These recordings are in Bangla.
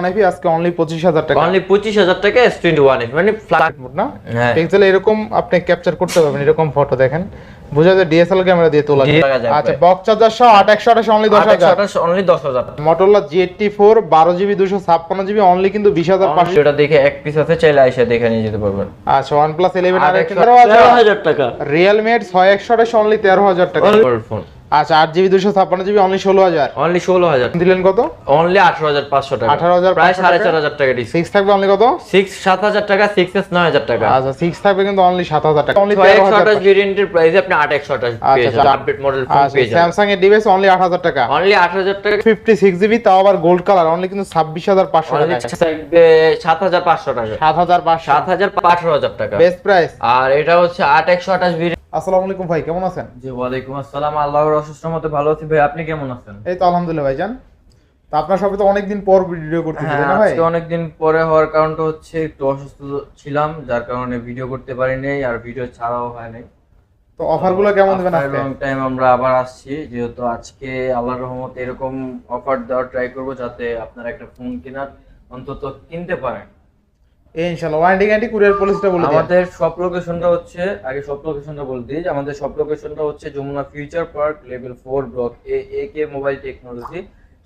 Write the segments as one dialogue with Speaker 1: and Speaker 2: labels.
Speaker 1: অনেকই আজকে অনলি পঁচিশ হাজার টাকা।
Speaker 2: অনলি পঁচিশ হাজার টাকা এস টোয়েন্টি ওয়ান মানে ফ্ল্যাট
Speaker 1: না?
Speaker 2: হ্যাঁ।
Speaker 1: পিক্সেল এরকম আপনি ক্যাপচার করতে পারবেন এরকম ফটো দেখেন। বোঝা যায় ডিএসএলআর ক্যামেরা দিয়ে তোলা। আচ্ছা বক্স চার্জার সহ আট একশো আঠাশ অনলি দশ হাজার।
Speaker 2: অনলি দশ হাজার।
Speaker 1: মোটরলা জি এইটটি ফোর বারো জিবি দুশো ছাপ্পান্ন জিবি অনলি কিন্তু বিশ হাজার পাঁচশো।
Speaker 2: এটা দেখে এক পিস আছে চাইলে এসে দেখে নিয়ে যেতে পারবেন।
Speaker 1: আচ্ছা ওয়ান প্লাস ইলেভেন আর
Speaker 2: তেরো
Speaker 1: হাজার
Speaker 2: টাকা।
Speaker 1: রিয়েলমি ছয় একশো আঠাশ অনলি তেরো হাজার টাকা।
Speaker 2: ফোন
Speaker 1: আচ্ছা আট জিবি দুশো ছাপ্পান্ন জিবি অনলি ষোলো হাজার।
Speaker 2: অনলি ষোলো হাজার।
Speaker 1: দিলেন কত?
Speaker 2: অনলি আঠারো হাজার পাঁচশো টাকা।
Speaker 1: 18,500
Speaker 2: প্রায় সাড়ে চার হাজার টাকা
Speaker 1: সিক্স থাকবে অনলি কত?
Speaker 2: সিক্স সাত হাজার টাকা সিক্স এস নয় হাজার টাকা।
Speaker 1: আচ্ছা সিক্স থাকবে কিন্তু অনলি সাত হাজার টাকা। অনলি
Speaker 2: ছয় একশো আঠাশ ভেরিয়েন্টের প্রাইসে আপনি আট একশো আঠাশ পেয়ে
Speaker 1: আচ্ছা,
Speaker 2: আপডেট মডেল
Speaker 1: আচ্ছা
Speaker 2: পেয়ে যাবেন।
Speaker 1: স্যামসাং এর ডিভাইস অনলি আট হাজার টাকা।
Speaker 2: অনলি আট হাজার টাকা।
Speaker 1: ফিফটি সিক্স জিবি তাও আবার গোল্ড কালার অনলি কিন্তু ছাব্বিশ হাজার পাঁচশো টাকা।
Speaker 2: সাত হাজার পাঁচশো টাকা।
Speaker 1: সাত হাজার পাঁচশো।
Speaker 2: সাত হাজার আঠারো হাজার টাকা।
Speaker 1: বেস্ট প্রাইস
Speaker 2: আর এটা হচ্ছে আট একশো আঠাশ
Speaker 1: আসসালামু আলাইকুম ভাই কেমন আছেন?
Speaker 2: জি ওয়ালাইকুম আসসালাম। আল্লাহর অসুস্থ মতে ভালো আছি। ভাই আপনি কেমন আছেন?
Speaker 1: এই তো আলহামদুলিল্লাহ ভাইজান তো আপনার সাথে তো অনেকদিন পর ভিডিও করতেছি
Speaker 2: হ্যাঁ
Speaker 1: তাই না ভাই?
Speaker 2: অনেকদিন পরে হওয়ার কারণটা হচ্ছে একটু অসুস্থ ছিলাম যার কারণে ভিডিও করতে পারিনি আর ভিডিও ছাড়াও হয় নাই।
Speaker 1: তো অফারগুলো কেমন দেবেন আজকে?
Speaker 2: লং টাইম আমরা আবার আসছি যেহেতু আজকে আল্লাহর রহমতে এরকম অফার দেওয়ার ট্রাই করব যাতে আপনারা একটা ফোন কেনার অন্তত কিনতে পারেন।
Speaker 1: ইনশাআল্লাহ। ওয়ারেন্টি গ্যারান্টি কুরিয়ার পলিসিটা বলে
Speaker 2: আমাদের সব লোকেশনটা হচ্ছে, আগে সব লোকেশনটা বলে দিই আমাদের সব লোকেশনটা হচ্ছে Jamuna future park level four block A A K mobile technology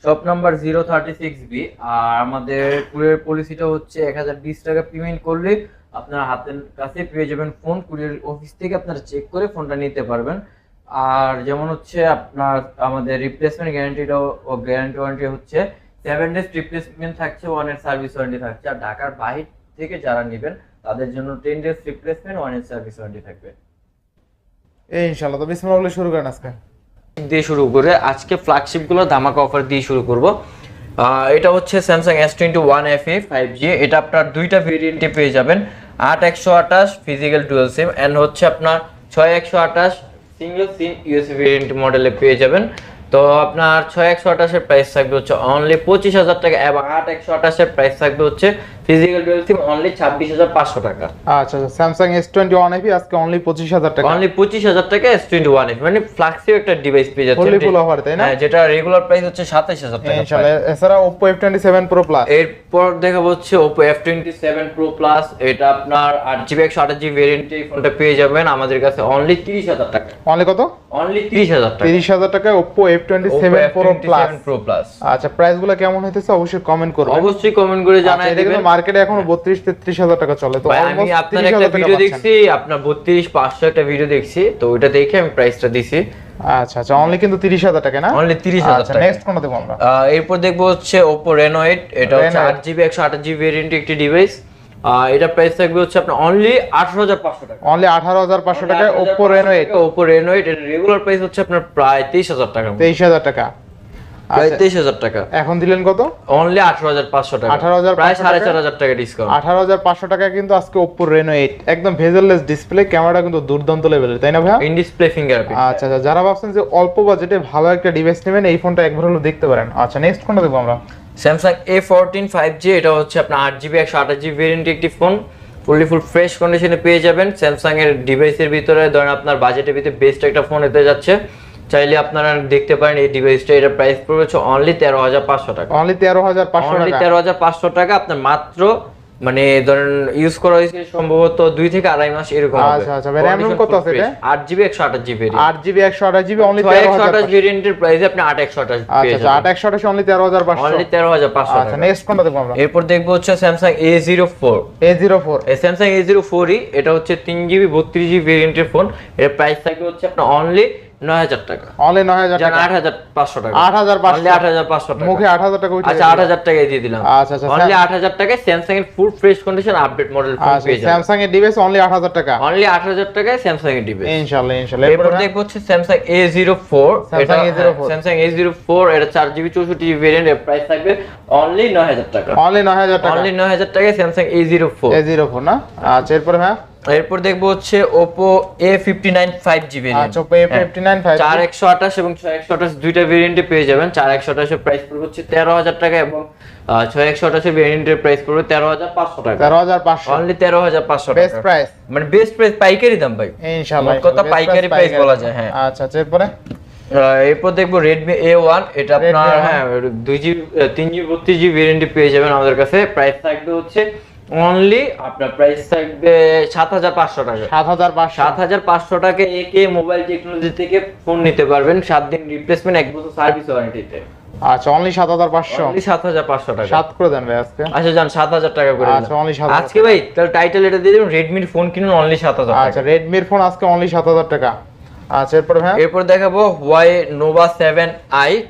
Speaker 2: shop number zero thirty six B আর আমাদের কুরিয়ার পলিসিটা হচ্ছে এক হাজার বিশ টাকা পেমেন্ট করলে আপনার হাতের কাছে পেয়ে যাবেন ফোন কুরিয়ার অফিস থেকে আপনারা চেক করে ফোনটা নিতে পারবেন। আর যেমন হচ্ছে আপনার, আমাদের রিপ্লেসমেন্ট গ্যারান্টিটাও গ্যারান্টি ওয়ারেন্টি হচ্ছে সেভেন ডেজ রিপ্লেসমেন্ট থাকছে ওয়ানের সার্ভিস ওয়ারেন্টি থাকছে। আর ঢাকার বাহির থেকে যারা নেবেন তাদের জন্য টেন ডেজ রিপ্লেসমেন্ট ওয়ানের সার্ভিস ওয়ারেন্টি থাকবে।
Speaker 1: এই ইনশাআল্লাহ। তো বিসমিল্লাহ বলে শুরু করেন আজকে।
Speaker 2: দিয়ে শুরু করে আজকে ফ্ল্যাগশিপগুলো ধামাকা অফার দিয়ে শুরু করব। এটা হচ্ছে Samsung S twenty one F E five G এটা আপনার দুইটা ভেরিয়েন্টে পেয়ে যাবেন। আট একশো আঠাশ ফিজিক্যাল ডুয়েল সিম অ্যান্ড হচ্ছে আপনার ছয় একশো আঠাশ সিঙ্গেল সিম ইউএসবি ভেরিয়েন্ট মডেলে পেয়ে যাবেন। তো আপনার ছয় একশো আঠাশের প্রাইস থাকবে হচ্ছে অনলি পঁচিশ হাজার টাকা এবং আট একশো আঠাশের প্রাইস থাকবে হচ্ছে ফিজিক্যাল ডুয়েল সিম অনলি ছাব্বিশ হাজার পাঁচশো টাকা।
Speaker 1: আচ্ছা আচ্ছা Samsung S twenty one AP আজকে অনলি পঁচিশ হাজার টাকা।
Speaker 2: অনলি পঁচিশ হাজার টাকা এস টোয়েন্টি ওয়ান মানে ফ্লাক্সিও একটা ডিভাইস পেয়ে যাচ্ছে।
Speaker 1: Fully full offer, তাই না?
Speaker 2: হ্যাঁ, যেটা রেগুলার প্রাইস হচ্ছে সাতাইশ হাজার টাকা
Speaker 1: ইনশাআল্লাহ। এছাড়া Oppo F twenty seven pro plus
Speaker 2: এরপর দেখাবো হচ্ছে Oppo F twenty seven pro plus এটা আপনার আট জিবি একশো আঠাশ জিবি ভেরিয়েন্ট এই ফোনটা পেয়ে যাবেন। আমাদের কাছে অনলি তিরিশ হাজার টাকা।
Speaker 1: অনলি কত?
Speaker 2: অনলি তিরিশ হাজার টাকা।
Speaker 1: তিরিশ হাজার টাকায় Oppo F twenty seven
Speaker 2: pro plus
Speaker 1: আচ্ছা প্রাইসগুলো কেমন হইতেছে অবশ্যই কমেন্ট করবেন।
Speaker 2: অবশ্যই কমেন্ট করে
Speaker 1: আচ্ছা,
Speaker 2: জানাই দিবেন।
Speaker 1: মার্কেটে এখনও বত্রিশ তেত্রিশ হাজার টাকা চলে তো
Speaker 2: আমি আপনার একটা ভিডিও দেখছি আপনার বত্রিশ পাঁচশো একটা ভিডিও দেখছি তো ওইটা দেখে আমি প্রাইসটা দিছি।
Speaker 1: আচ্ছা আচ্ছা অনলি কিন্তু তিরিশ হাজার টাকা না?
Speaker 2: অনলি তিরিশ হাজার
Speaker 1: আচ্ছা
Speaker 2: টাকা।
Speaker 1: নেক্সট কোনটা দেবো আমরা?
Speaker 2: এরপর দেখব হচ্ছে ওপো রেনো এইট এটা হচ্ছে
Speaker 1: Reno
Speaker 2: আট জিবি একশো আঠাশ জিবি ভেরিয়েন্টের একটি ডিভাইস এটা প্রাইস থাকবে হচ্ছে আপনার অনলি আঠারো হাজার পাঁচশো টাকা।
Speaker 1: অনলি আঠারো হাজার পাঁচশো টাকায় Oppo Reno
Speaker 2: eight Oppo Reno eight regular price হচ্ছে আপনার প্রায় তেইশ হাজার টাকা
Speaker 1: তেইশ হাজার টাকা। আচ্ছা,
Speaker 2: তেইশ হাজার টাকা।
Speaker 1: এখন দিলেন কত?
Speaker 2: অনলি আঠারো হাজার পাঁচশো টাকা।
Speaker 1: 18,500
Speaker 2: প্রায় সাড়ে চার হাজার টাকা ডিসকাউন্ট
Speaker 1: আঠারো হাজার পাঁচশো টাকা কিন্তু আজকে ওপো রেনো এইট একদম ভেজারলেস ডিসপ্লে ক্যামেরাটা কিন্তু দুর্দান্ত লেভেলের তাই না ভাইয়া?
Speaker 2: ইন ডিসপ্লে ফিঙ্গারপ্রিন্ট
Speaker 1: আচ্ছা আচ্ছা যারা ভাবছেন যে অল্প বাজেটে ভালো একটা ডিভাইস নেবেন এই ফোনটা একবার হলো দেখতে পারেন। আচ্ছা নেক্সট ফোনটা দেখব আমরা।
Speaker 2: Samsung A fourteen five G এটা হচ্ছে আপনার আট জিবি একশো আঠাশ জিবি ভেরিয়েন্ট একটি ফোন ফুললি ফুল ফ্রেশ কন্ডিশনে পেয়ে যাবেন। স্যামসাং এর ডিভাইসের ভিতরে ধরেন আপনার বাজেটের ভিতরে বেস্ট একটা ফোন হতে যাচ্ছে। চাইলে আপনারা দেখতে পারেন এই ডিভাইসটা এটা প্রাইস পড়েছে অনলি তেরো হাজার পাঁচশো টাকা।
Speaker 1: অনলি তেরো হাজার পাঁচশো
Speaker 2: অনলি তেরো হাজার পাঁচশো টাকা আপনার মাত্র মানে ধরেন ইউজ করা হয়েছে সম্ভবত দুই থেকে আড়াই মাস এরকম
Speaker 1: আচ্ছা, আচ্ছা, ভাই, RAM কত আছে এটা?
Speaker 2: আট জিবি একশো আঠাশ জিবি
Speaker 1: আট জিবি একশো আঠাশ জিবি অনলি
Speaker 2: ছয়
Speaker 1: তেরো
Speaker 2: একশো
Speaker 1: হাজার
Speaker 2: আঠাশ ভেরিয়েন্টের প্রাইসে আপনি আট একশো আঠাশ
Speaker 1: আচ্ছা আচ্ছা। আট একশো আঠাশ অনলি তেরো হাজার পাঁচশো।
Speaker 2: অনলি তেরো হাজার পাঁচশো
Speaker 1: আচ্ছা নেক্সট কোনটা দেখব আমরা?
Speaker 2: এরপর দেখব হচ্ছে Samsung A zero four
Speaker 1: A zero four
Speaker 2: এই Samsung A zero four E এটা হচ্ছে তিন জিবি বত্রিশ জিবি ভেরিয়েন্টের ফোন এর প্রাইস থাকবে হচ্ছে আপনার অনলি নয় হাজার টাকা।
Speaker 1: অনলি নয় হাজার টাকা?
Speaker 2: আট হাজার পাঁচশো টাকা।
Speaker 1: আট হাজার পাঁচশো?
Speaker 2: আট হাজার পাঁচশো টাকা।
Speaker 1: মুখে আট হাজার টাকা
Speaker 2: আচ্ছা আট হাজার টাকায় দিয়ে দিলাম।
Speaker 1: আচ্ছা আচ্ছা
Speaker 2: অনলি আট হাজার টাকায় স্যামসাং এর full fresh condition update model phone
Speaker 1: আচ্ছা
Speaker 2: পেয়ে যাবেন।
Speaker 1: স্যামসাং এর ডিভাইস অনলি আট হাজার টাকা?
Speaker 2: অনলি আট হাজার টাকায় স্যামসাং এর ডিভাইস
Speaker 1: ইনশাল্লাহ ইনশাল্লাহ
Speaker 2: এরপর
Speaker 1: এরপর
Speaker 2: দেখব হচ্ছে Samsung A zero four
Speaker 1: Samsung A04
Speaker 2: Samsung A zero four এটা চার জিবি চৌষট্টি জিবি ভেরিয়েন্ট এর প্রাইস থাকবে অনলি নয় হাজার টাকা।
Speaker 1: অনলি নয় হাজার টাকা।
Speaker 2: অনলি নয় হাজার টাকায় Samsung A zero four
Speaker 1: A zero four না? আচ্ছা এরপর হ্যাঁ?
Speaker 2: এরপর দেখব হচ্ছে Oppo A fifty nine five GB
Speaker 1: আচ্ছা নাইন
Speaker 2: চার একশো আঠাশ এবং দুইটা ভেরিয়েন্টে পেয়ে যাবেন। প্রাইস পড়বে হচ্ছে তেরো হাজার টাকা এবং আহ, ছয় একশো আঠাশের ভেরিয়েন্টের প্রাইস পড়বে টাকা। অনলি
Speaker 1: বেস্ট প্রাইস
Speaker 2: মানে বেস্ট প্রাইস পাইকারি দাম ভাই। কথা পাইকারি
Speaker 1: price
Speaker 2: বলা যায়, হ্যাঁ।
Speaker 1: আচ্ছা আচ্ছা এরপরে?
Speaker 2: এরপর দেখব রেডমি এ ওয়ান এটা আপনার হ্যাঁ দুই জিবি তিন জিবি বত্রিশ জিবি ভেরিয়েন্টে পেয়ে যাবেন আমাদের কাছে। প্রাইস থাকবে হচ্ছে অনলি আপনার প্রাইস থাকবে সাত হাজার পাঁচশো টাকা।
Speaker 1: সাত হাজার পাঁচশো।
Speaker 2: সাত হাজার পাঁচশো টাকা একে মোবাইল টেকনোলজি থেকে ফোন নিতে পারবেন সাত দিন রিপ্লেসমেন্ট এক বছর সার্ভিস ওয়ারেন্টিতে
Speaker 1: আচ্ছা অনলি সাত
Speaker 2: অনলি টাকা।
Speaker 1: সাত করে দেন ভাই আজকে।
Speaker 2: আচ্ছা যান সাত হাজার টাকা করে
Speaker 1: আচ্ছা,
Speaker 2: দিলাম।
Speaker 1: only 7,000
Speaker 2: আজকে ভাই তাহলে টাইটেল এটা দিয়ে দেবেন ফোন কিনুন অনলি
Speaker 1: আচ্ছা ফোন আজকে অনলি সাত হাজার টাকা। আচ্ছা এরপর ভাই?
Speaker 2: এরপর দেখাবো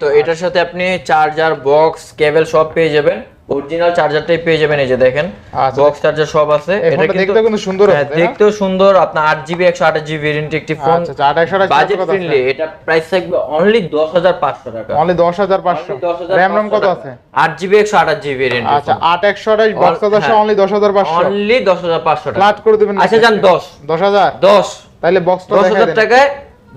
Speaker 2: তো এটার সাথে আপনি চার্জার বক্স কেবল সব পেয়ে যাবেন। অরিজিনাল চার্জারটাই পেয়ে যাবেন এই যে দেখেন
Speaker 1: আচ্ছা।
Speaker 2: বক্স চার্জার সব আছে।
Speaker 1: এই ফোনটা দেখতেও কিন্তু সুন্দর
Speaker 2: হ্যাঁ,
Speaker 1: তাই না?
Speaker 2: দেখতেও সুন্দর। আপনার আট জিবি একশো আঠাশ জিবি ভেরিয়েন্ট একটি ফোন
Speaker 1: আচ্ছা আচ্ছা আট একশো টাকা
Speaker 2: বাজেট ফ্রেন্ডলি এটা প্রাইস থাকবে অনলি দশ হাজার পাঁচশো টাকা।
Speaker 1: অনলি দশ হাজার পাঁচশো। র্যাম রম কত আছে?
Speaker 2: আট জিবি একশো আঠাশ জিবি ভেরিয়েন্ট
Speaker 1: আচ্ছা আট একশো আঠাশ বক্স
Speaker 2: All-
Speaker 1: হাজার
Speaker 2: হ্যাঁ।
Speaker 1: অনলি দশ হাজার পাঁচশো।
Speaker 2: অনলি দশ হাজার পাঁচশো টাকা।
Speaker 1: ফ্ল্যাট করে দিবেন
Speaker 2: আচ্ছা যান দশ।
Speaker 1: দশ হাজার?
Speaker 2: দশ।
Speaker 1: তাহলে বক্সটা
Speaker 2: দশ
Speaker 1: দেখাই
Speaker 2: হাজার
Speaker 1: দেন।
Speaker 2: টাকায়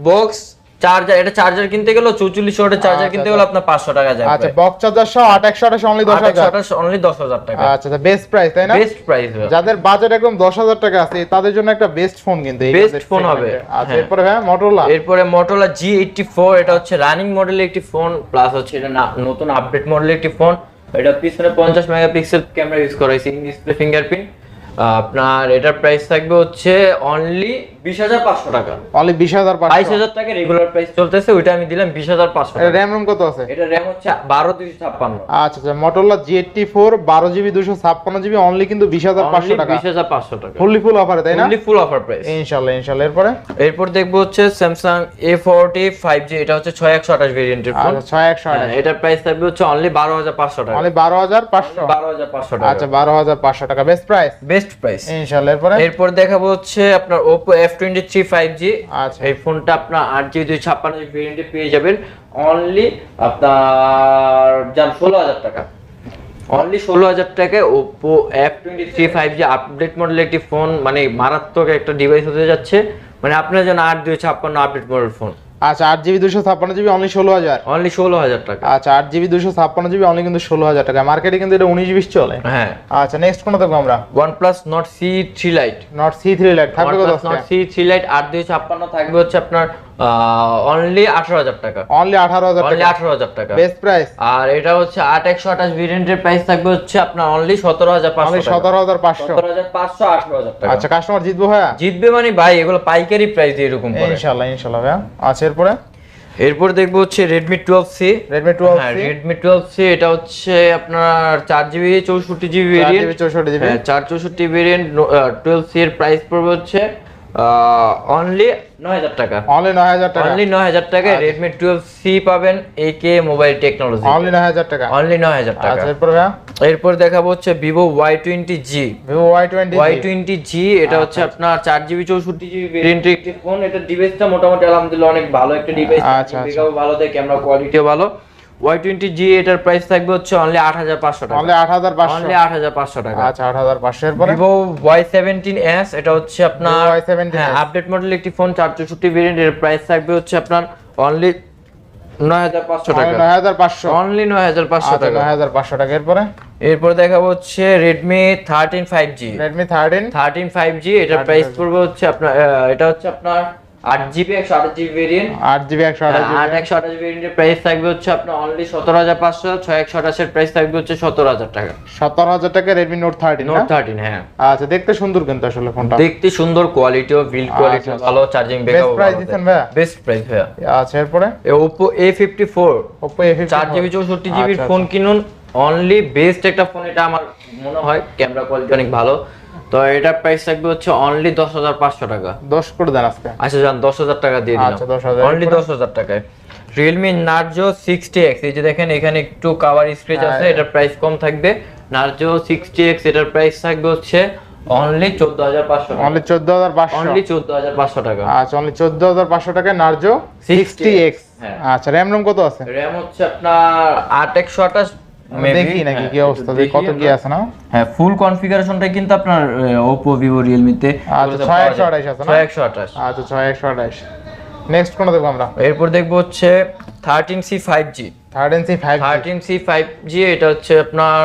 Speaker 2: বক্স চার্জার এটা চার্জার কিনতে গেলে চৌচল্লিশ ওয়াটের চার্জার
Speaker 1: আচ্ছা,
Speaker 2: কিনতে গেলে আপনার পাঁচশো টাকা যাবে।
Speaker 1: আচ্ছা বক্স চার্জার সহ আট একশো আঠাশ অনলি দশ হাজার?
Speaker 2: অনলি দশ হাজার টাকা।
Speaker 1: আচ্ছা আচ্ছা বেস্ট প্রাইস তাই না?
Speaker 2: বেস্ট প্রাইস
Speaker 1: যাদের বাজেট একদম দশ হাজার টাকা আছে তাদের জন্য একটা বেস্ট ফোন কিন্তু budget
Speaker 2: phone হবে,
Speaker 1: আচ্ছা
Speaker 2: হ্যাঁ।
Speaker 1: এরপরে হ্যাঁ মোটরোলা
Speaker 2: এরপরে মোটরোলা জি এইটটি ফোর এটা হচ্ছে রানিং মডেলের একটি ফোন প্লাস হচ্ছে এটা নতুন আপডেট মডেলের একটি ফোন এটা পিছনে পঞ্চাশ মেগাপিক্সেল ক্যামেরা ইউজ করা হয়েছে ইন ডিসপ্লে ফিঙ্গারপ্রিন্ট আপনার এটার প্রাইস থাকবে হচ্ছে অনলি বিশ হাজার পাঁচশো টাকা।
Speaker 1: অনলি বিশ হাজার
Speaker 2: বাইশ হাজার টাকা রেগুলার প্রাইস চলতেছে ওইটা আমি দিলাম বিশ হাজার পাঁচশো
Speaker 1: র্যাম রম কত আছে?
Speaker 2: এটা র্যাম হচ্ছে বারো দুইশো ছাপ্পান্ন।
Speaker 1: আচ্ছা আচ্ছা মোটরোলা জি এইটটি ফোর বারো জিবি দুশো ছাপ্পান্ন জিবি অনলি কিন্তু বিশ হাজার পাঁচশো টাকা।
Speaker 2: বিশ হাজার পাঁচশো টাকা।
Speaker 1: ফুললি ফুল অফারে তাই না?
Speaker 2: ফুল অফার প্রাইস
Speaker 1: ইনশাল্লাহ ইনশাল্লাহ। এরপরে?
Speaker 2: এরপর দেখব হচ্ছে Samsung A forty five G এটা হচ্ছে ছয় একশো আঠাশ ভেরিয়েন্টের ফোন
Speaker 1: আচ্ছা ছয় একশো আঠাশ।
Speaker 2: এটার প্রাইস থাকবে হচ্ছে অনলি বারো হাজার পাঁচশো টাকা।
Speaker 1: অনলি বারো হাজার পাঁচশো।
Speaker 2: বারো হাজার পাঁচশো টাকা।
Speaker 1: আচ্ছা বারো হাজার পাঁচশো টাকা। বেস্ট প্রাইস
Speaker 2: বেস্ট প্রাইস
Speaker 1: ইনশাল্লাহ এরপরে?
Speaker 2: এরপর দেখাবো হচ্ছে আপনার থ্রি ফাইভ জি
Speaker 1: আচ্ছা।
Speaker 2: এই ফোনটা আপনার আট জিবি দুই ছাপ্পান্ন জিবি ভেরিয়েন্টে পেয়ে যাবেন। অনলি আপনার যান ষোলো হাজার টাকা। অনলি ষোলো হাজার টাকায় Oppo F twenty three five G update মডেলের একটি ফোন মানে মারাত্মক একটা ডিভাইস হতে যাচ্ছে। মানে আপনার জন্য আট দুই ছাপ্পান্ন আপডেট মডেল ফোন
Speaker 1: আচ্ছা আট জিবি দুশো ছাপ্পান্ন জিবি অনলি ষোলো হাজার।
Speaker 2: অনলি ষোলো হাজার টাকা।
Speaker 1: আচ্ছা আট জিবি দুশো ছাপ্পান্ন জিবি অনলি কিন্তু ষোলো হাজার টাকা। মার্কেটে কিন্তু এটা উনিশ বিশ চলে।
Speaker 2: হ্যাঁ।
Speaker 1: আচ্ছা নেক্সট কোনটা দেখব আমরা?
Speaker 2: OnePlus Nord C three lite
Speaker 1: Nord C three lite থাকবে
Speaker 2: নট সি থ্রি লাইট আট দুই ছাপ্পান্ন থাকবে হচ্ছে আপনার অনলি আঠারো হাজার টাকা।
Speaker 1: অনলি আঠারো হাজার
Speaker 2: অনলি
Speaker 1: টাকা।
Speaker 2: আঠারো হাজার টাকা।
Speaker 1: বেস্ট প্রাইস
Speaker 2: আর এটা হচ্ছে আট একশো আঠাশ ভেরিয়েন্টের প্রাইস থাকবে হচ্ছে আপনার অনলি সতেরো হাজার
Speaker 1: অনলি সতেরো হাজার পাঁচশো।
Speaker 2: সতেরো হাজার পাঁচশো আঠারো হাজার টাকা।
Speaker 1: আচ্ছা কাস্টমার জিতবো ভাইয়া?
Speaker 2: জিতবে মানে ভাই এগুলো পাইকারি প্রাইস দিয়ে এরকম
Speaker 1: ইনশাল্লাহ ইনশাল্লাহ ভাইয়া। আচ্ছা এরপরে?
Speaker 2: এরপর দেখব হচ্ছে Redmi twelve C
Speaker 1: Redmi twelve
Speaker 2: হ্যাঁ রেডমি টুয়েলভ সি এটা হচ্ছে আপনার চার জিবি চৌষট্টি জিবি
Speaker 1: জিবি
Speaker 2: ভেরিয়েন্ট
Speaker 1: চৌষট্টি জিবি
Speaker 2: হ্যাঁ চার চৌষট্টি ভেরিয়েন্ট টুয়েলভ সি এর প্রাইস পড়বে হচ্ছে অনলি নয় হাজার টাকা।
Speaker 1: অনলি নয় হাজার টাকা।
Speaker 2: অনলি নয় হাজার টাকায়
Speaker 1: আচ্ছা।
Speaker 2: রেডমি টুয়েলভ সি পাবেন A K mobile technology
Speaker 1: only নয় হাজার টাকা।
Speaker 2: অনলি নয় হাজার টাকা।
Speaker 1: আচ্ছা এরপর
Speaker 2: দেখাবো হচ্ছে Vivo Y twenty G
Speaker 1: Vivo Y twenty
Speaker 2: Y twenty G এটা হচ্ছে আপনার চার জিবি চৌষট্টি জিবি ভেরিয়েন্টের একটি ফোন এটা ডিভাইসটা মোটামুটি আলহামদুলিল্লাহ অনেক ভালো। একটা ডিভাইস
Speaker 1: আচ্ছা, আচ্ছা।
Speaker 2: ভালো দেয় ক্যামেরা কোয়ালিটিও ভালো। ওয়াই টোয়েন্টি জি এটার প্রাইস থাকবে হচ্ছে অনলি আট হাজার পাঁচশো টাকা।
Speaker 1: অনলি আট হাজার পাঁচশো।
Speaker 2: অনলি আট হাজার পাঁচশো টাকা।
Speaker 1: আচ্ছা আট হাজার পাঁচশো। এরপরে?
Speaker 2: ভিভো ওয়াই সেভেন্টিন এস এটা হচ্ছে আপনার
Speaker 1: Y17s
Speaker 2: হ্যাঁ আপডেট মডেল একটি ফোন চার চৌষট্টি ভেরিয়েন্ট এর প্রাইস থাকবে হচ্ছে আপনার অনলি নয় হাজার পাঁচশো টাকা।
Speaker 1: নয় হাজার পাঁচশো।
Speaker 2: অনলি নয় হাজার পাঁচশো
Speaker 1: আচ্ছা
Speaker 2: টাকা।
Speaker 1: নয় হাজার পাঁচশো টাকা। এরপরে?
Speaker 2: এরপর দেখাবো হচ্ছে Redmi thirteen five G
Speaker 1: Redmi thirteen
Speaker 2: thirteen five G এটার প্রাইস পড়বে হচ্ছে আপনার এটা হচ্ছে আপনার আট জিবি একশো আঠাশ জিবি ভেরিয়েন্ট
Speaker 1: আট জিবি একশো আঠাশ
Speaker 2: আট একশো আঠাশ ভেরিয়েন্টের প্রাইস থাকবে হচ্ছে আপনার অনলি সতেরো হাজার পাঁচশো ছয় একশো আঠাশের প্রাইস থাকবে হচ্ছে সতেরো হাজার টাকা।
Speaker 1: সতেরো হাজার টাকা Redmi Note thirteen
Speaker 2: Note thirteen হ্যাঁ।
Speaker 1: আচ্ছা দেখতে সুন্দর কিন্তু আসলে ফোনটা।
Speaker 2: দেখতে সুন্দর কোয়ালিটিও বিল্ড কোয়ালিটি
Speaker 1: আচ্ছা,
Speaker 2: ভালো চার্জিং
Speaker 1: বেস্ট প্রাইস দিচ্ছেন ভাইয়া?
Speaker 2: বেস্ট প্রাইস ভাইয়া।
Speaker 1: আচ্ছা এরপরে?
Speaker 2: চার জিবি চৌষট্টি জিবির
Speaker 1: আচ্ছা,
Speaker 2: ফোন কিনুন। অনলি বেস্ট একটা ফোন এটা আমার মনে হয় ক্যামেরা কোয়ালিটি অনেক ভালো। তো এটা প্রাইস থাকবে হচ্ছে অনলি দশ হাজার পাঁচশো টাকা।
Speaker 1: দশ করে দেন আজকে।
Speaker 2: আচ্ছা যান দশ হাজার টাকা দিয়ে দিলাম।
Speaker 1: আচ্ছা, 10,000
Speaker 2: অনলি দশ হাজার টাকায়। রিয়েলমি নার্জো সিক্সটি এক্স এই যে দেখেন এখানে একটু কাভার স্ক্রেচ আছে
Speaker 1: হ্যাঁ।
Speaker 2: এটার প্রাইস কম থাকবে। নার্জো সিক্সটি এক্স এটার প্রাইস থাকবে হচ্ছে অনলি চোদ্দ হাজার পাঁচশো
Speaker 1: অনলি চোদ্দ হাজার পাঁচশো।
Speaker 2: অনলি চোদ্দ হাজার পাঁচশো টাকা।
Speaker 1: আচ্ছা অনলি চোদ্দ হাজার পাঁচশো টাকায় নার্জো সিক্সটি এক্স
Speaker 2: হ্যাঁ।
Speaker 1: আচ্ছা র্যাম রোম কত আছে?
Speaker 2: র্যাম হচ্ছে আপনার আট একশো আঠাশ
Speaker 1: দেখি নাকি কি অবস্থা কত কি আছে না?
Speaker 2: হ্যাঁ ফুল কনফিগারেশনটা কিন্তু আপনার ওপো ভিভো রিয়েলমিতে
Speaker 1: আচ্ছা, 6128 আছে না?
Speaker 2: ছয় একশো আঠাশ।
Speaker 1: আচ্ছা ছয় একশো আঠাশ। নেক্সট কোনো দেখব আমরা?
Speaker 2: এরপর দেখব হচ্ছে thirteen C five G
Speaker 1: thirteen C five
Speaker 2: thirteen C five G এটা হচ্ছে আপনার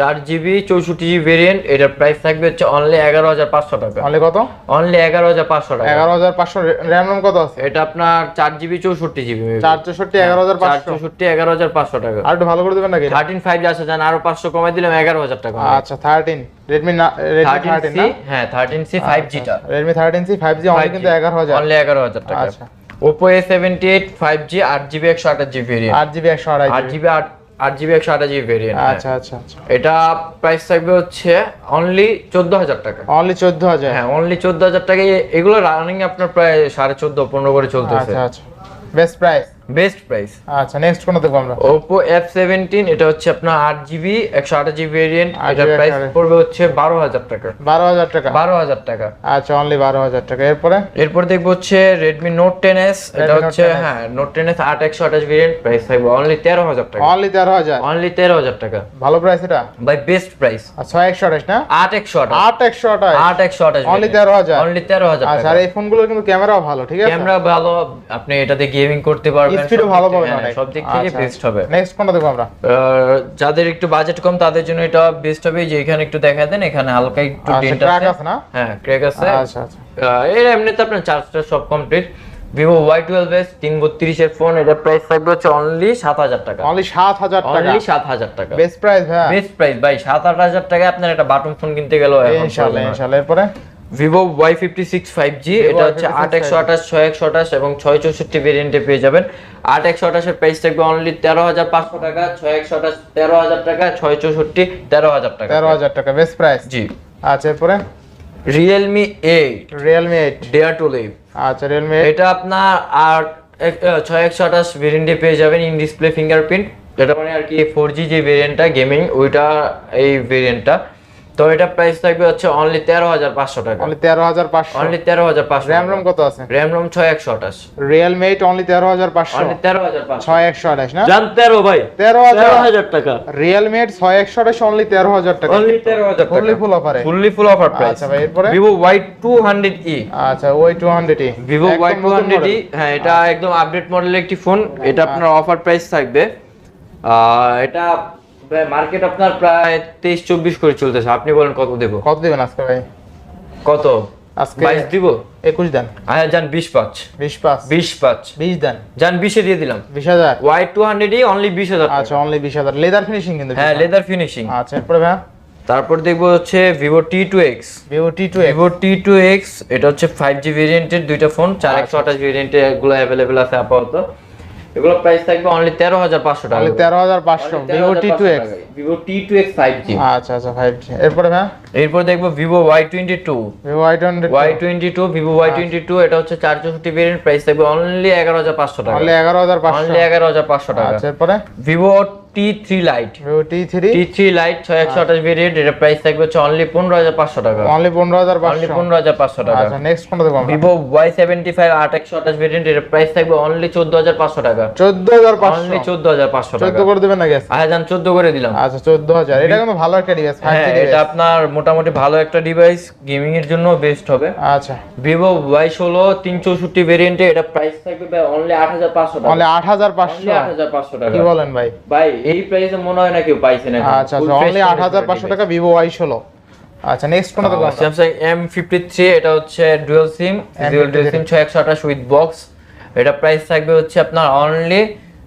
Speaker 2: চার জিবি চৌষট্টি জিবি ভেরিয়েন্ট এটার প্রাইস থাকবে হচ্ছে অনলি এগারো হাজার পাঁচশো টাকা।
Speaker 1: অনলি কত?
Speaker 2: অনলি এগারো হাজার পাঁচশো টাকা।
Speaker 1: এগারো হাজার পাঁচশো র্যাম রোম কত আছে?
Speaker 2: এটা আপনার চার জিবি চৌষট্টি জিবি
Speaker 1: চার চৌষট্টি এগারো হাজার পাঁচশো।
Speaker 2: চৌষট্টি এগারো হাজার পাঁচশো টাকা।
Speaker 1: আর একটু ভালো করে দেবেন নাকি?
Speaker 2: থার্টিন ফাইভ আসা যান আরও পাঁচশো কমাই দিলাম এগারো হাজার টাকা।
Speaker 1: আচ্ছা থার্টিন রেডমি রেডমি
Speaker 2: থার্টিন হ্যাঁ thirteen C five জিটা
Speaker 1: Redmi thirteen C five G only কিন্তু এগারো হাজার।
Speaker 2: অনলি এগারো হাজার টাকা।
Speaker 1: আচ্ছা।
Speaker 2: Oppo A seventy eight five G আট জিবি একশো আঠাশ জিবি
Speaker 1: আট জিবি একশো
Speaker 2: আট জিবি আট আট জিবি একশো আঠাশ জিবি ভেরিয়েন্ট
Speaker 1: আচ্ছা আচ্ছা আচ্ছা।
Speaker 2: এটা প্রাইস থাকবে হচ্ছে অনলি চোদ্দ হাজার টাকা।
Speaker 1: অনলি চোদ্দ হাজার
Speaker 2: হ্যাঁ অনলি চোদ্দ হাজার টাকা এগুলো রানিং আপনার প্রায় সাড়ে চোদ্দ পনেরো করে চলতেছে।
Speaker 1: আচ্ছা আচ্ছা। বেস্ট প্রাইস
Speaker 2: বেস্ট প্রাইস
Speaker 1: আচ্ছা নেক্সট কোনটা দেখব আমরা?
Speaker 2: এফ সেভেন্টিন এটা হচ্ছে আপনার আট জিবি একশো আঠাশ জিবি ভেরিয়েন্ট
Speaker 1: আট
Speaker 2: এটার প্রাইস পড়বে হচ্ছে বারো হাজার টাকা।
Speaker 1: বারো হাজার টাকা?
Speaker 2: বারো হাজার টাকা।
Speaker 1: আচ্ছা অনলি বারো হাজার টাকা। এরপরে?
Speaker 2: এরপর দেখব হচ্ছে নোট টেন এস এটা হচ্ছে হ্যাঁ এস আট একশো আঠাশ ভেরিয়েন্ট প্রাইস থাকবে অনলি তেরো হাজার টাকা।
Speaker 1: অনলি তেরো হাজার?
Speaker 2: অনলি তেরো হাজার টাকা।
Speaker 1: ভালো প্রাইস এটা?
Speaker 2: বাই বেস্ট প্রাইস
Speaker 1: একশো আঠাশ না?
Speaker 2: আট একশো আঠাশ।
Speaker 1: আট একশো আঠাশ?
Speaker 2: আট একশো আঠাশ
Speaker 1: অনলি তেরো হাজার?
Speaker 2: অনলি তেরো হাজার
Speaker 1: আচ্ছা আর এই ফোনগুলোর কিন্তু ক্যামেরাও ভালো ঠিক আছে?
Speaker 2: ক্যামেরা ভালো আপনি এটাতে গেমিং করতে পারবেন।
Speaker 1: স্পিডও ভালো
Speaker 2: থেকে- হ্যাঁ,
Speaker 1: অনেক
Speaker 2: সব দিক থেকে বেস্ট হবে।
Speaker 1: নেক্সট কোনটা দেখব আমরা?
Speaker 2: যাদের একটু বাজেট কম তাদের জন্য এটা বেস্ট হবে। যে এখানে একটু দেখা দেন এখানে হালকা একটু
Speaker 1: আচ্ছা
Speaker 2: ডেন্ট আছে।
Speaker 1: আছে না?
Speaker 2: হ্যাঁ ক্র্যাক আছে।
Speaker 1: আচ্ছা আচ্ছা।
Speaker 2: এর এমনিতে আপনার চার্জটা সব complete Vivo Y twelve S তিন বত্রিশের ফোন এটার প্রাইস থাকবে হচ্ছে অনলি সাত হাজার টাকা।
Speaker 1: অনলি সাত হাজার টাকা।
Speaker 2: অনলি সাত হাজার টাকা।
Speaker 1: বেস্ট প্রাইস ভাই
Speaker 2: বেস্ট প্রাইস ভাই সাত আট হাজার টাকায় আপনার একটা বাটন ফোন কিনতে এখন
Speaker 1: ইনশাআল্লাহ ইনশাআল্লাহ এরপরে?
Speaker 2: Vivo Y fifty six five
Speaker 1: G
Speaker 2: এটা হচ্ছে
Speaker 1: Y56
Speaker 2: আট একশো আঠাশ ছয় একশো আঠাশ এবং ছয় চৌষট্টি ভেরিয়েন্টে পেয়ে যাবেন। আট একশো আঠাশের প্রাইস থাকবে অনলি তেরো হাজার পাঁচশো টাকা ছয় একশো আঠাশ তেরো হাজার টাকা ছয় চৌষট্টি তেরো হাজার টাকা।
Speaker 1: তেরো হাজার টাকা বেস্ট প্রাইস
Speaker 2: জি।
Speaker 1: আচ্ছা এরপরে?
Speaker 2: Realme eight
Speaker 1: Realme eight
Speaker 2: dare to live
Speaker 1: আচ্ছা রিয়েলমি
Speaker 2: এটা আপনার আহ, ছয় একশো আঠাশ ভেরিয়েন্টে পেয়ে যাবেন ইন ডিসপ্লে ফিঙ্গারপ্রিন্ট যেটা মানে আর কি ফোর জি যে ভেরিয়েন্টটা গেমিং ওইটা এই ভেরিয়েন্টটা তো এটা প্রাইস থাকবে হচ্ছে অনলি তেরো হাজার পাঁচশো টাকা।
Speaker 1: অনলি তেরো হাজার পাঁচশো।
Speaker 2: অনলি তেরো হাজার পাঁচশো
Speaker 1: র্যাম রোম কত আছে?
Speaker 2: র্যাম রোম ছয় একশো আঠাশ।
Speaker 1: রিয়েলমি এইট অনলি তেরো হাজার পাঁচশো।
Speaker 2: অনলি তেরো হাজার পাঁচশো।
Speaker 1: ছয় একশো আঠাশ না?
Speaker 2: জান তেরো ভাই।
Speaker 1: তেরো হাজার।
Speaker 2: টাকা।
Speaker 1: রিয়েলমি এইট ছয় একশো আঠাশ অনলি তেরো হাজার টাকা।
Speaker 2: অনলি তেরো হাজার
Speaker 1: ফুললি ফুল অফারে
Speaker 2: ফুললি ফুল অফার প্রাইস
Speaker 1: আচ্ছা ভাই এরপরে?
Speaker 2: Vivo Y two hundred E
Speaker 1: আচ্ছা ওই two hundred
Speaker 2: E Vivo Y two hundred E হ্যাঁ এটা একদম আপডেট মডেলের একটি ফোন এটা আপনার অফার প্রাইস থাকবে। আহ, মার্কেট আপনার প্রায় তেইশ চব্বিশ করে চলতেছে। আপনি বলেন কত দেবো?
Speaker 1: কত দিবেন আজকে ভাই?
Speaker 2: কত?
Speaker 1: আজকে
Speaker 2: বাইশ দিব?
Speaker 1: একুশ দেন।
Speaker 2: হ্যাঁ যান বিশ পাঁচ।
Speaker 1: বিশ পাঁচ।
Speaker 2: বিশ পাঁচ।
Speaker 1: বিশ দেন।
Speaker 2: যান বিশে দিয়ে দিলাম।
Speaker 1: বিশ হাজার।
Speaker 2: Y two hundred E only বিশ হাজার।
Speaker 1: আচ্ছা অনলি বিশ হাজার। লেদার ফিনিশিং কিন্তু
Speaker 2: হ্যাঁ লেদার ফিনিশিং
Speaker 1: আচ্ছা এরপরে ভাই
Speaker 2: তারপর দেখব হচ্ছে Vivo T two X
Speaker 1: Vivo T two
Speaker 2: Vivo T two X এটা হচ্ছে ফাইভ জি ভেরিয়েন্টের দুইটা ফোন চার একশো আঠাশ ভেরিয়েন্টে এগুলো অ্যাভেলেবেল আছে আপাতত। এগুলো প্রাইস থাকবে অনলি তেরো হাজার পাঁচশো টাকা
Speaker 1: অনলি তেরো হাজার পাঁচশো। Vivo T two X
Speaker 2: Vivo T two X five G
Speaker 1: আচ্ছা আচ্ছা ফাইভ জি এরপরে ভাই
Speaker 2: এরপর দেখব
Speaker 1: twenty
Speaker 2: Y twenty two Vivo Y twenty two এটা হচ্ছে চার চৌষট্টি ভেরিয়েন্ট প্রাইস থাকবে অনলি এগারো হাজার পাঁচশো টাকা।
Speaker 1: অনলি এগারো হাজার পাঁচশো।
Speaker 2: অনলি এগারো হাজার পাঁচশো টাকা।
Speaker 1: আচ্ছা এরপরে?
Speaker 2: Vivo T three
Speaker 1: lite T three
Speaker 2: T three lite ছয় একশো আঠাশ ভেরিয়েন্ট এটা প্রাইস থাকবে হচ্ছে অনলি পনেরো হাজার পাঁচশো টাকা।
Speaker 1: অনলি পনেরো হাজার
Speaker 2: অনলি পনেরো হাজার পাঁচশো টাকা।
Speaker 1: আচ্ছা নেক্সট কোনটা দেখব
Speaker 2: ভিভো ওয়াই সেভেন্টি ফাইভ আট একশো আঠাশ ভেরিয়েন্ট এর প্রাইস থাকবে অনলি চোদ্দ হাজার পাঁচশো টাকা।
Speaker 1: চোদ্দ হাজার পাঁচশো।
Speaker 2: অনলি চোদ্দ হাজার পাঁচশো
Speaker 1: চোদ্দ করে দেবেন নাকি?
Speaker 2: আচ্ছা যান চোদ্দ করে দিলাম।
Speaker 1: আচ্ছা চোদ্দ হাজার। এটা কিন্তু ভালো একটা ডিভাইস
Speaker 2: হ্যাঁ এটা আপনার মোটামুটি ভালো একটা ডিভাইস গেমিং এর জন্য বেস্ট হবে।
Speaker 1: আচ্ছা।
Speaker 2: ভিভো ওয়াই ষোলো তিন চৌষট্টি ভেরিয়েন্টে এটা প্রাইস থাকবে অনলি আট হাজার পাঁচশো টাকা।
Speaker 1: অনলি আট হাজার পাঁচশো।
Speaker 2: আট হাজার পাঁচশো টাকা।
Speaker 1: কি বলেন ভাই?
Speaker 2: ভাই এই প্রাইসে মনে হয় না কেউ পাইছে না
Speaker 1: আচ্ছা আচ্ছা অনলি আট হাজার পাঁচশো টাকা ভিভো ওয়াই ষোলো। আচ্ছা নেক্সট কোনটা দেখব Samsung
Speaker 2: Samsung M fifty three এটা হচ্ছে ডুয়াল সিম ডুয়েল সিম ছয় একশো আঠাশ উইথ বক্স এটা প্রাইস থাকবে হচ্ছে আপনার অনলি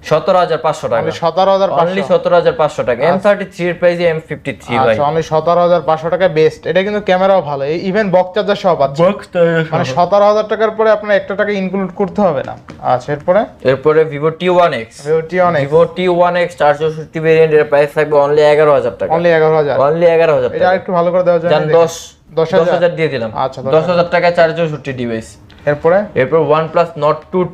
Speaker 2: সতেরো হাজার পাঁচশো টাকা।
Speaker 1: সতেরো হাজার
Speaker 2: অনলি সতেরো হাজার পাঁচশো টাকা। এম থার্টি থ্রি এর প্রাইস এম ফিফটি থ্রি ভাই।
Speaker 1: আচ্ছা অনলি সতেরো হাজার পাঁচশো টাকা বেস্ট এটা কিন্তু ক্যামেরাও ভালো। ইভেন বক্স চার্জার মানে সতেরো হাজার টাকার পরে আপনার একটা টাকা ইনক্লুড করতে হবে না। আচ্ছা এরপরে?
Speaker 2: এরপরে Vivo T one
Speaker 1: X Vivo T
Speaker 2: Vivo T one X চার চৌষট্টি ভেরিয়েন্ট এর প্রাইস থাকবে অনলি এগারো হাজার টাকা।
Speaker 1: অনলি এগারো হাজার।
Speaker 2: অনলি এগারো হাজার
Speaker 1: এটা একটু ভালো করে দেওয়া যায়
Speaker 2: দশ
Speaker 1: দশ হাজার।
Speaker 2: হাজার দিয়ে দিলাম।
Speaker 1: আচ্ছা, দশ
Speaker 2: হাজার। টাকায় চার চৌষট্টি ডিভাইস
Speaker 1: এরপরে?
Speaker 2: এরপর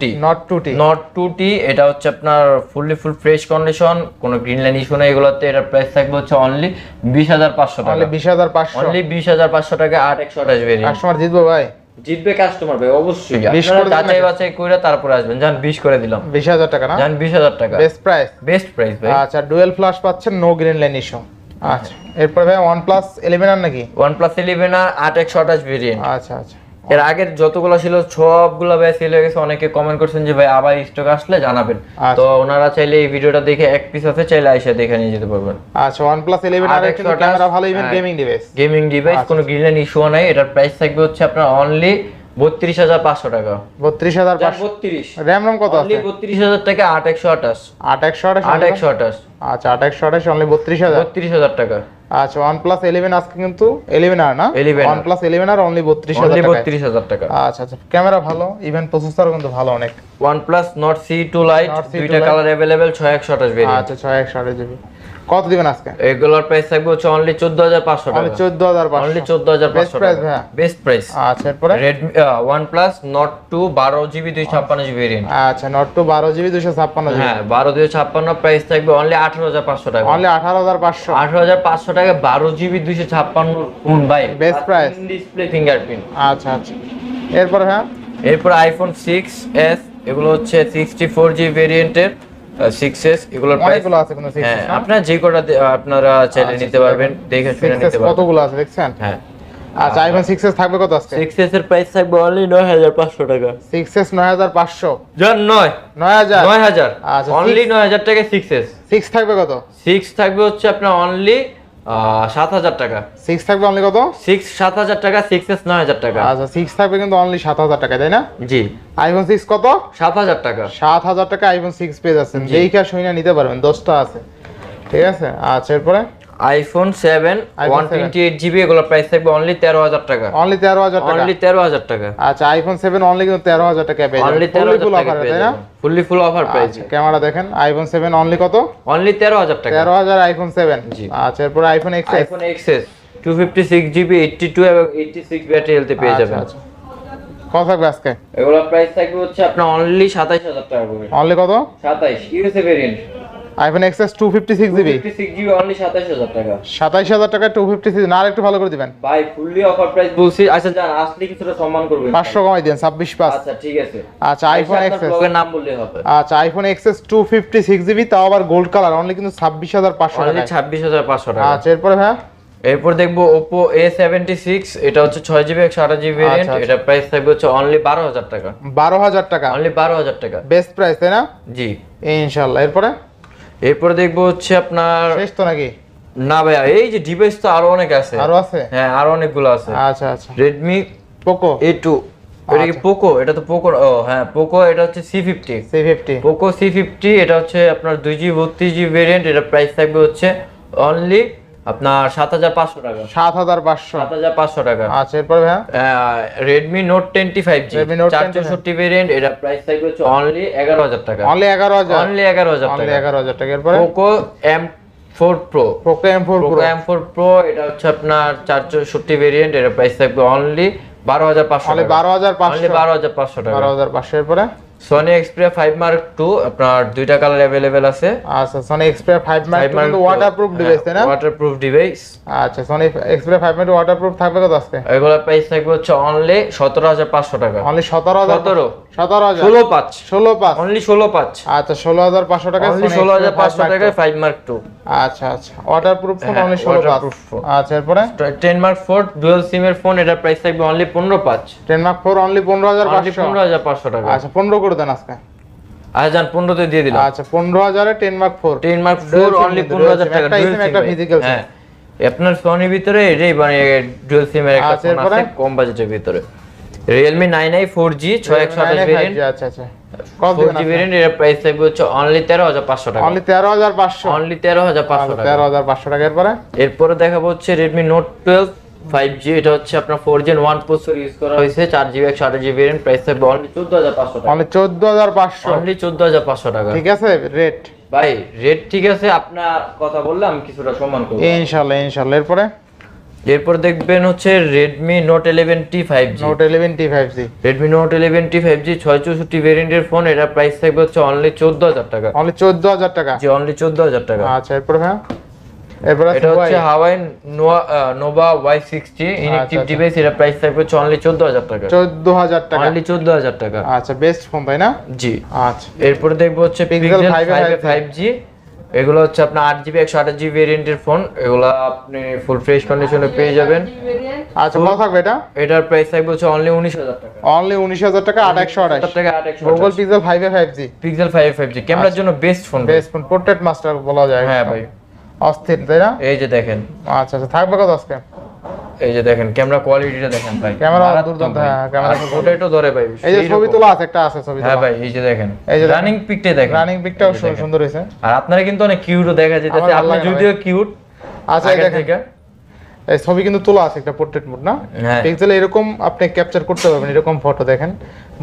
Speaker 2: T
Speaker 1: not two T
Speaker 2: not two T এটা হচ্ছে আপনার ফুললি ফুল ফ্রেশ কন্ডিশন কোনো গ্রিন লাইন ইস্যু নেই এগুলোতে এটার প্রাইস থাকবে হচ্ছে অনলি বিশ হাজার পাঁচশো টাকা।
Speaker 1: অনলি বিশ হাজার পাঁচশো।
Speaker 2: অনলি বিশ হাজার পাঁচশো টাকা আট একশো আঠাশ ভেরিয়েন্ট
Speaker 1: কাস্টমার জিতবো ভাই।
Speaker 2: জিতবে কাস্টমার ভাই অবশ্যই।
Speaker 1: 20
Speaker 2: আপনারা যাচাই বাছাই করে তারপরে আসবেন। যান বিশ করে দিলাম।
Speaker 1: বিশ হাজার টাকা না?
Speaker 2: বিশ হাজার টাকা।
Speaker 1: বেস্ট প্রাইস
Speaker 2: বেস্ট প্রাইস ভাই।
Speaker 1: আচ্ছা ডুয়েল ফ্লাশ পাচ্ছেন নো গ্রিন লাইন ইস্যু আচ্ছা এরপরে ভাই প্লাস ইলেভেন আর নাকি?
Speaker 2: প্লাস ইলেভেন আর আট একশো আঠাশ ভেরিয়েন্ট
Speaker 1: আচ্ছা আচ্ছা।
Speaker 2: এর আগের যতগুলো ছিল সবগুলো ভাই সেল হয়ে গেছে। অনেকে কমেন্ট করছেন যে ভাই আবার স্টক আসলে জানাবেন।
Speaker 1: আচ্ছা।
Speaker 2: তো ওনারা চাইলে এই ভিডিওটা দেখে এক পিস আছে চাইলে এসে দেখে নিয়ে যেতে পারবেন।
Speaker 1: আচ্ছা OnePlus 11 আর
Speaker 2: shot
Speaker 1: ক্যামেরা ভালো
Speaker 2: even.
Speaker 1: Gaming device
Speaker 2: gaming device কোনো গ্রিলেন ইস্যু নাই। এটার প্রাইস থাকবে হচ্ছে আপনার অনলি বত্রিশ হাজার পাঁচশো টাকা।
Speaker 1: 32500
Speaker 2: বত্রিশ।
Speaker 1: কত
Speaker 2: অনলি
Speaker 1: আছে?
Speaker 2: বত্রিশ হাজার টাকা আট একশো আঠাশ।
Speaker 1: 8128
Speaker 2: আট একশো আঠাশ।
Speaker 1: আচ্ছা 8128 অনলি 32000
Speaker 2: বত্রিশ হাজার টাকা।
Speaker 1: আচ্ছা OnePlus 11 আজকে কিন্তু 11 আর না
Speaker 2: 11 আর।
Speaker 1: OnePlus 11 আর অনলি 32000
Speaker 2: অনলি
Speaker 1: টাকা
Speaker 2: বত্রিশ হাজার টাকা
Speaker 1: আচ্ছা আচ্ছা ক্যামেরা ভালো ইভেন প্রসেসরও কিন্তু ভালো অনেক
Speaker 2: OnePlus Nord C2 Lite
Speaker 1: Nord C2
Speaker 2: দুইটা
Speaker 1: Lite।
Speaker 2: কালার अवेलेबल 6128 ভেরিয়েন্ট
Speaker 1: আচ্ছা 6128 জিবি কত দিবেন আজকে?
Speaker 2: এগুলোর প্রাইস থাকবে হচ্ছে অনলি 14500
Speaker 1: অনলি
Speaker 2: টাকা।
Speaker 1: 14500
Speaker 2: অনলি
Speaker 1: Best
Speaker 2: 14500
Speaker 1: price
Speaker 2: টাকা।
Speaker 1: ভাইয়া?
Speaker 2: বেস্ট প্রাইস
Speaker 1: আচ্ছা এরপরে?
Speaker 2: Redmi OnePlus Nord 2 12 GB 256 GB variant
Speaker 1: আচ্ছা জিবি দুশো ছাপ্পান্ন জিবি
Speaker 2: হ্যাঁ 12 256 প্রাইস থাকবে অনলি 18500 টাকা।
Speaker 1: অনলি আঠারো হাজার পাঁচশো।
Speaker 2: 18500 টাকা 12 জিবি 256 ফোন ভাই
Speaker 1: বেস্ট প্রাইস
Speaker 2: ডিসপ্লে ফিঙ্গারপ্রিন্ট
Speaker 1: আচ্ছা আচ্ছা। এরপরে হ্যাঁ
Speaker 2: এরপর আইফোন 6s এগুলো হচ্ছে 64 জিবি ভেরিয়েন্টের 6s এগুলোর প্রাইস
Speaker 1: অনেকগুলো আছে কোনো সিক্স
Speaker 2: হ্যাঁ আপনার যে কটা আপনারা চাইলে
Speaker 1: আচ্ছা,
Speaker 2: নিতে পারবেন দেখে শুনে নিতে পারবেন।
Speaker 1: কতগুলো আছে দেখছেন?
Speaker 2: হ্যাঁ।
Speaker 1: আচ্ছা আইফোন 6s থাকবে কত আছে
Speaker 2: 6s এর প্রাইস থাকবে অনলি 9500 টাকা।
Speaker 1: সিক্স এস নয় হাজার পাঁচশো।
Speaker 2: জান নয়।
Speaker 1: নয় হাজার?
Speaker 2: 9000
Speaker 1: আচ্ছা,
Speaker 2: অনলি 9000 টাকা 6s
Speaker 1: সিক্স থাকবে কত?
Speaker 2: 6 থাকবে হচ্ছে আপনার অনলি 7000 টাকা।
Speaker 1: সিক্স থাকবে অনলি কত?
Speaker 2: 6 7000 টাকা 6s 9000 টাকা।
Speaker 1: আচ্ছা সিক্স থাকবে কিন্তু অনলি সাত হাজার টাকা তাই না?
Speaker 2: জি।
Speaker 1: আইফোন সিক্স কত?
Speaker 2: 7000 টাকা।
Speaker 1: সাত হাজার টাকা আইফোন সিক্স পেয়ে যাচ্ছেন। দেখে শুনে নিতে পারবেন দশটা আছে। ঠিক আছে? আচ্ছা এরপরে?
Speaker 2: আইফোন 7
Speaker 1: iPhone
Speaker 2: 128 জিবি এগুলোর প্রাইস থাকবে অনলি 13000 টাকা।
Speaker 1: অনলি তেরো হাজার টাকা?
Speaker 2: অনলি 13000 টাকা।
Speaker 1: আচ্ছা আইফোন সেভেন অনলি কিন্তু তেরো হাজার টাকা পেয়ে
Speaker 2: অনলি
Speaker 1: ফুল
Speaker 2: 13000 টাকা পেয়ে
Speaker 1: তাই না?
Speaker 2: ফুললি ফুল অফার প্রাইস
Speaker 1: আচ্ছা ক্যামেরা দেখেন আইফোন সেভেন অনলি কত?
Speaker 2: অনলি 13000 টাকা।
Speaker 1: তেরো হাজার আইফোন সেভেন
Speaker 2: জি।
Speaker 1: আচ্ছা এরপর iPhone X
Speaker 2: iPhone XS 256 GB 82 এবং 86 ব্যাটারি হেলতে পেয়ে যাবেন।
Speaker 1: আচ্ছা। কত থাকবে আজকে?
Speaker 2: এগুলোর প্রাইস থাকবে হচ্ছে আপনার অনলি 27000 টাকা করে।
Speaker 1: অনলি কত?
Speaker 2: 27 USA variant
Speaker 1: iPhone XS two fifty six GB
Speaker 2: 56 GB only 27000 টাকা।
Speaker 1: সাতাইশ হাজার টাকা টু ফিফটি সিক্স না আর একটু ভালো করে দিবেন।
Speaker 2: ভাই ফুললি অফার প্রাইস বলছি। আচ্ছা জান আসলে কিছুটা সম্মান করবেন।
Speaker 1: পাঁচশো কমাই দিন ছাব্বিশ পাঁচ।
Speaker 2: আচ্ছা ঠিক আছে।
Speaker 1: আচ্ছা আইফোন এক্সএস
Speaker 2: ব্লগের নাম বললেই হবে।
Speaker 1: আচ্ছা iPhone XS two fifty six GB তাও আবার গোল্ড কালার অনলি কিন্তু ছাব্বিশ হাজার পাঁচশো
Speaker 2: অনলি
Speaker 1: টাকা
Speaker 2: 26500 টাকা।
Speaker 1: আচ্ছা এরপরে ভাইয়া?
Speaker 2: এরপর দেখব Oppo A76 এটা হচ্ছে 6 জিবি 128 জিবি ভেরিয়েন্ট এটা প্রাইস থাকবে হচ্ছে অনলি 12000 টাকা।
Speaker 1: বারো হাজার টাকা।
Speaker 2: অনলি 12000 টাকা।
Speaker 1: বেস্ট প্রাইস তাই না?
Speaker 2: জি।
Speaker 1: ইনশাল্লাহ। এরপরে?
Speaker 2: এরপর দেখব হচ্ছে আপনার
Speaker 1: শেষ তো নাকি?
Speaker 2: না ভাইয়া এই যে ডিভাইস তো আরও অনেক আছে।
Speaker 1: আরও আছে?
Speaker 2: হ্যাঁ আরও অনেকগুলো আছে।
Speaker 1: আচ্ছা আচ্ছা।
Speaker 2: Redmi
Speaker 1: পোকো
Speaker 2: A2 এটা কি পোকো এটা তো পোকো ও হ্যাঁ পোকো এটা হচ্ছে C50
Speaker 1: C fifty
Speaker 2: Poco C50 এটা হচ্ছে আপনার 2GB 32GB ভেরিয়েন্ট এটা প্রাইস থাকবে হচ্ছে অনলি আপনার 7500 টাকা।
Speaker 1: সাত হাজার পাঁচশো।
Speaker 2: 7500 টাকা।
Speaker 1: আচ্ছা এরপরে ভাইয়া?
Speaker 2: Redmi Note ten T five
Speaker 1: G Note 10
Speaker 2: চারশোষট্টি ভেরিয়েন্ট এটা প্রাইস থাকবে হচ্ছে অনলি এগারো হাজার টাকা।
Speaker 1: অনলি এগারো হাজার।
Speaker 2: অনলি এগারো হাজার টাকা।
Speaker 1: এগারো হাজার টাকা। এরপরে?
Speaker 2: Poco M four
Speaker 1: Pro Poco M
Speaker 2: four
Speaker 1: Pro
Speaker 2: M four Pro এটা হচ্ছে আপনার চারশোষট্টি ভেরিয়েন্ট এটা প্রাইস থাকবে অনলি বারো হাজার পাঁচশো
Speaker 1: বারো হাজার পাঁচশো।
Speaker 2: বারো হাজার পাঁচশো টাকা।
Speaker 1: বারো হাজার পাঁচশো। এরপরে?
Speaker 2: Sony Xperia five Mark two আপনার দুইটা কালার অ্যাভেলেবেল আছে।
Speaker 1: আচ্ছা Sony Xperia five Mark
Speaker 2: Five Mark
Speaker 1: waterproof device তাই না?
Speaker 2: ওয়াটার প্রুফ ডিভাইস
Speaker 1: আচ্ছা Sony Xperia five Mark waterproof থাকবে কত আজকে?
Speaker 2: এগুলোর প্রাইস থাকবে হচ্ছে অনলি সতেরো হাজার পাঁচশো টাকা।
Speaker 1: অনলি সতেরো হাজার
Speaker 2: সতেরো।
Speaker 1: সতেরো হাজার।
Speaker 2: ষোলো পাঁচ।
Speaker 1: ষোলো পাঁচ।
Speaker 2: অনলি ষোলো পাঁচ।
Speaker 1: আচ্ছা ষোলো হাজার পাঁচশো টাকা
Speaker 2: অনলি ষোলো হাজার পাঁচশো টাকায় ফাইভ মার্ক টু
Speaker 1: আচ্ছা আচ্ছা ওয়াটার প্রুফ ফোন
Speaker 2: হ্যাঁ,
Speaker 1: অনলি ষোলো পাঁচ।
Speaker 2: waterproof phone।
Speaker 1: আচ্ছা এরপরে?
Speaker 2: টেন মার্ক ফোর ডুয়েল সিমের ফোন এটার প্রাইস থাকবে অনলি পনেরো পাঁচ।
Speaker 1: টেন মার্ক ফোর অনলি পনেরো হাজার
Speaker 2: অনলি
Speaker 1: পাঁচশো
Speaker 2: পনেরো হাজার পাঁচশো টাকা।
Speaker 1: আচ্ছা পনেরো করে দেন আজকে।
Speaker 2: আচ্ছা যান পনেরোতে দিয়ে দিলাম।
Speaker 1: আচ্ছা পনেরো হাজারে ten Mark four
Speaker 2: ten Mark
Speaker 1: Dual
Speaker 2: four
Speaker 1: SIM
Speaker 2: only
Speaker 1: কিন্তু,
Speaker 2: পনেরো
Speaker 1: dual
Speaker 2: হাজার
Speaker 1: SIM,
Speaker 2: টাকা
Speaker 1: একটা একটা physical
Speaker 2: হ্যাঁ। আপনার সোনির ভিতরে এটাই মানে ডুয়েল সিমের একটা
Speaker 1: আচ্ছা,
Speaker 2: ফোন আছে কম বাজেটের ভিতরে। ফোর জি ছয় একশো ভেরিয়েন্ট
Speaker 1: আচ্ছা আচ্ছা। কত
Speaker 2: ফোর জি ভেরিয়েন্ট এর প্রাইস থাকবে হচ্ছে অনলি তেরো হাজার পাঁচশো টাকা।
Speaker 1: অনলি তেরো হাজার পাঁচশো।
Speaker 2: অনলি তেরো হাজার পাঁচশো টাকা।
Speaker 1: তেরো হাজার পাঁচশো টাকা। এরপরে?
Speaker 2: এরপরে দেখাবো হচ্ছে Redmi Note twelve five G এটা হচ্ছে আপনার four gen one processor use করা হয়েছে চার জিবি একশো আঠাশ জিবি ভেরিয়েন্ট প্রাইস থাকবে অনলি চোদ্দ হাজার পাঁচশো টাকা।
Speaker 1: চোদ্দ হাজার পাঁচশো।
Speaker 2: অনলি চোদ্দ হাজার পাঁচশো টাকা।
Speaker 1: ঠিক আছে রেট
Speaker 2: ভাই রেট ঠিক আছে আপনার কথা বললে আমি কিছুটা সম্মান করব।
Speaker 1: ইনশাল্লাহ ইনশাল্লাহ। এরপরে?
Speaker 2: এরপর দেখবেন হচ্ছে Redmi Note eleven T five G
Speaker 1: Note eleven T five G
Speaker 2: Redmi Note eleven T five G ছয় চৌষট্টি ভেরিয়েন্টের ফোন এটা প্রাইস থাকবে হচ্ছে অনলি চোদ্দ হাজার টাকা।
Speaker 1: অনলি চোদ্দ হাজার টাকা।
Speaker 2: জি অনলি চোদ্দ হাজার টাকা।
Speaker 1: আচ্ছা এরপরে হ্যাঁ
Speaker 2: এটা হচ্ছে Huawei Nova Y sixty inactive
Speaker 1: আচ্ছা।
Speaker 2: ডিভাইস এটা প্রাইস থাকবে অনলি চোদ্দ হাজার টাকা।
Speaker 1: চোদ্দ হাজার টাকা।
Speaker 2: অনলি চোদ্দ হাজার টাকা।
Speaker 1: আচ্ছা বেস্ট ফোন তাই না?
Speaker 2: জি।
Speaker 1: আচ্ছা।
Speaker 2: এরপরে দেখব হচ্ছে পিক্সেল ফাইভ জি এগুলো হচ্ছে আপনার আট জিবি একশো আঠাশ জিবি ভেরিয়েন্টের ফোন এগুলো আপনি ফুল ফ্রেশ কন্ডিশনে পেয়ে যাবেন।
Speaker 1: আচ্ছা কত থাকবে এটা?
Speaker 2: এটার প্রাইস থাকবে হচ্ছে অনলি উনিশ হাজার টাকা।
Speaker 1: অনলি উনিশ হাজার টাকা আট একশো আঠাশ।
Speaker 2: টাকা
Speaker 1: Google Pixel five A five G
Speaker 2: Pixel five five G ক্যামেরার জন্য best phone
Speaker 1: best phone portrait master বলা যায়।
Speaker 2: হ্যাঁ ভাই।
Speaker 1: অস্থির তাই না?
Speaker 2: এই যে দেখেন।
Speaker 1: আচ্ছা আচ্ছা থাকবে কত আজকে?
Speaker 2: এই যে দেখেন ক্যামেরা কোয়ালিটিটা দেখেন ভাই।
Speaker 1: ক্যামেরা দুর্দান্ত, হ্যাঁ, ক্যামেরা
Speaker 2: ফটো একটু ধরে ভাই
Speaker 1: এই যে ছবি। তোলা আছে একটা আছে ছবি
Speaker 2: হ্যাঁ ভাই এই যে দেখেন
Speaker 1: এই যে।
Speaker 2: রানিং পিকটা দেখেন।
Speaker 1: রানিং পিকটাও সুন্দর হয়েছে।
Speaker 2: আর আপনারা কিন্তু অনেক কিউটও দেখা
Speaker 1: যাইতেছে
Speaker 2: আপনি যদিও কিউট
Speaker 1: আচ্ছা দেখেন। ছবি কিন্তু তোলা আছে একটা পোর্ট্রেট মোড না?
Speaker 2: হ্যাঁ।
Speaker 1: পিক্সেলে এরকম আপনি ক্যাপচার করতে পারবেন এরকম ফটো দেখেন।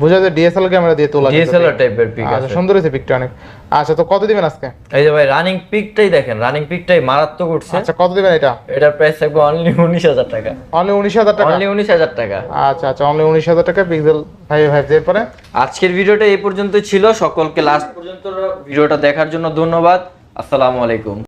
Speaker 1: বোঝা যায় ডিএসএলআর ক্যামেরা দিয়ে তোলা
Speaker 2: ডিএসএলআর টাইপের পিক
Speaker 1: আচ্ছা
Speaker 2: আছে।
Speaker 1: সুন্দর হয়েছে পিকটা অনেক। আচ্ছা তো কত দিবেন আজকে?
Speaker 2: এই যে ভাই রানিং পিকটাই দেখেন রানিং পিকটাই মারাত্মক উঠছে।
Speaker 1: আচ্ছা কত দিবেন এটা?
Speaker 2: এটার প্রাইস থাকবে অনলি উনিশ হাজার টাকা।
Speaker 1: অনলি উনিশ হাজার টাকা?
Speaker 2: অনলি উনিশ হাজার টাকা।
Speaker 1: আচ্ছা আচ্ছা অনলি উনিশ হাজার টাকা পিক্সেল ফাইভ ফাইভ এরপরে?
Speaker 2: আজকের ভিডিওটা এই পর্যন্ত ছিল। সকলকে লাস্ট পর্যন্ত ভিডিওটা দেখার জন্য ধন্যবাদ। আসসালামু আলাইকুম।